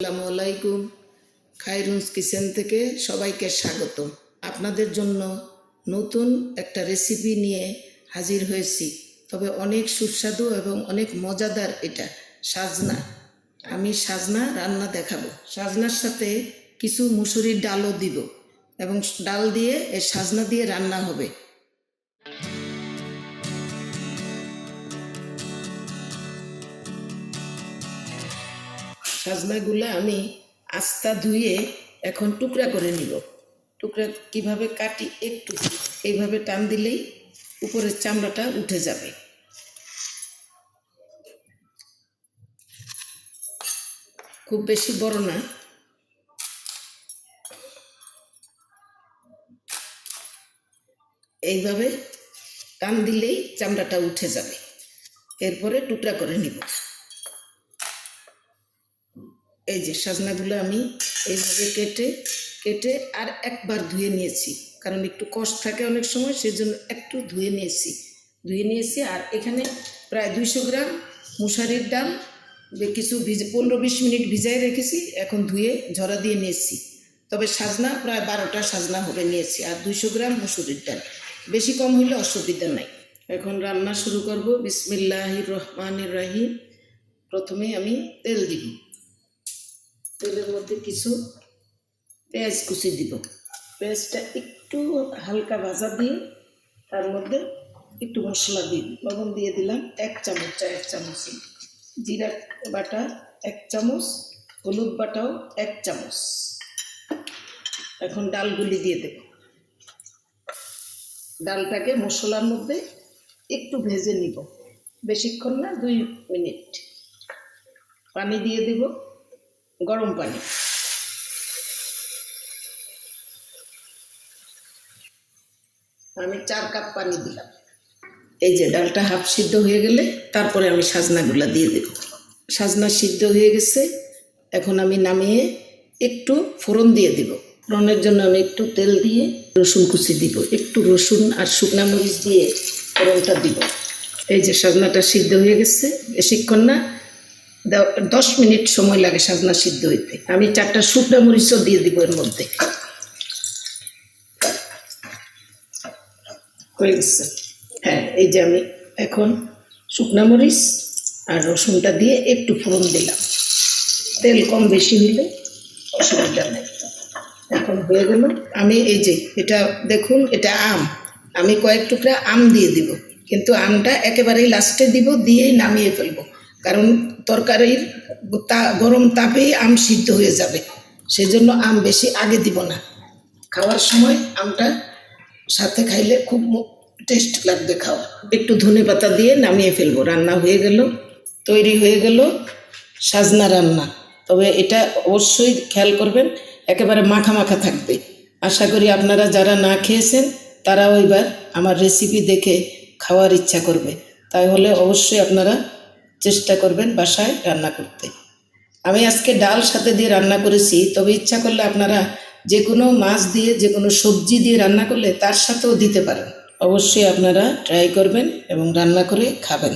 আসসালামু আলাইকুম। খাইরুন্স কিচেন থেকে সবাইকে স্বাগত আপনাদের জন্য নতুন একটা রেসিপি নিয়ে হাজির হয়েছি। তবে অনেক সুস্বাদু এবং অনেক মজাদার এটা, সাজনা। আমি সাজনা রান্না দেখাবো। সাজনার সাথে কিছু মুসুরির ডালও দিব এবং ডাল দিয়ে এ সাজনা দিয়ে রান্না হবে। সাজনাগুলো আমি আস্তা ধুয়ে এখন টুকরা করে নিব। টুকরা কীভাবে কাটি একটু এইভাবে টান দিলেই উপরের চামড়াটা উঠে যাবে। খুব বেশি বড় না। এইভাবে টান দিলেই চামড়াটা উঠে যাবে। এরপরে টুকরা করে নিব। এই যে সাজনাগুলো আমি এইভাবে কেটে কেটে আর একবার ধুয়ে নিয়েছি। কারণ একটু কষ থাকে অনেক সময়, সেজন্য একটু ধুয়ে নিয়েছি। ধুয়ে নিয়েছি আর এখানে প্রায় দুইশো গ্রাম মুসারির ডাল কিছু ভিজে, পনেরো বিশ মিনিট ভিজাই রেখেছি, এখন ধুয়ে ঝরা দিয়ে নিয়েছি। তবে সাজনা প্রায় বারোটা সাজনা হবে নিয়েছি, আর দুইশো গ্রাম মুসুরির ডাল। বেশি কম হইলে অসুবিধা নাই। এখন রান্না শুরু করব। বিসমিল্লাহির রহমানির রাহিম। প্রথমে আমি তেল দিব। তেলের মধ্যে কিছু পেঁয়াজ কুচি দিব। পেঁয়াজটা একটু হালকা ভাজা দিয়ে তার মধ্যে একটু মশলা দিই লবণ দিয়ে দিলাম এক চামচ চা এক চামচ। জিরা বাটা এক চামচ, হলুদ বাটাও এক চামচ। এখন ডালগুলি দিয়ে দেব। ডালটাকে মশলার মধ্যে একটু ভেজে নিব। বেশিক্ষণ না, দুই মিনিট। পানি দিয়ে দেব। গরম পানি। আমি চার কাপ পানি দিলাম। এই যে ডালটা হাফ সিদ্ধ হয়ে গেলে তারপরে আমি সাজনাগুলা দিয়ে দেব। সাজনা সিদ্ধ হয়ে গেছে। এখন আমি নামিয়ে একটু ফোড়ন দিয়ে দিব। ফোড়নের জন্য আমি একটু তেল দিয়ে রসুন কুচি দিব। একটু রসুন আর শুকনা মরিচ দিয়ে ফোড়নটা দিব। এই যে সাজনাটা সিদ্ধ হয়ে গেছে। বেশিক্ষণ না। দশ মিনিট সময় লাগে সাজনা সিদ্ধ হইতে। আমি চারটা শুকনা মরিচও দিয়ে দিব এর মধ্যে। হয়ে গেছে। হ্যাঁ এই যে আমি এখন শুকনা মরিচ আর রসুনটা দিয়ে একটু ফোড়ন দিলাম। তেল কম বেশি হইলে অসুবিধা নেই। এখন হয়ে গেল। আমি এই যে, এটা দেখুন, এটা আম। আমি কয়েক টুকরা আম দিয়ে দিব। কিন্তু আমটা একেবারেই লাস্টে দিব, দিয়েই নামিয়ে ফেলব। কারণ তরকারির তা গরম তাপেই আম সিদ্ধ হয়ে যাবে। সেজন্য আম বেশি আগে দিব না। খাওয়ার সময় আমটা সাথে খাইলে খুব টেস্ট লাগবে খাওয়া। একটু ধনে পাতা দিয়ে নামিয়ে ফেলব। রান্না হয়ে গেল, তৈরি হয়ে গেল সাজনা রান্না। তবে এটা অবশ্যই খেয়াল করবেন, একেবারে মাখা মাখা থাকবে। আশা করি আপনারা যারা না খেয়েছেন, তারাও এবার আমার রেসিপি দেখে খাওয়ার ইচ্ছা করবে। তাই হলে অবশ্যই আপনারা চেষ্টা করবেন বাসায় রান্না করতে। আমি আজকে ডাল সাথে দিয়ে রান্না করেছি, তবে ইচ্ছা করলে আপনারা যে কোনো মাছ দিয়ে যে কোনো সবজি দিয়ে রান্না করলে তার সাথেও দিতে পারেন। অবশ্যই আপনারা ট্রাই করবেন এবং রান্না করে খাবেন।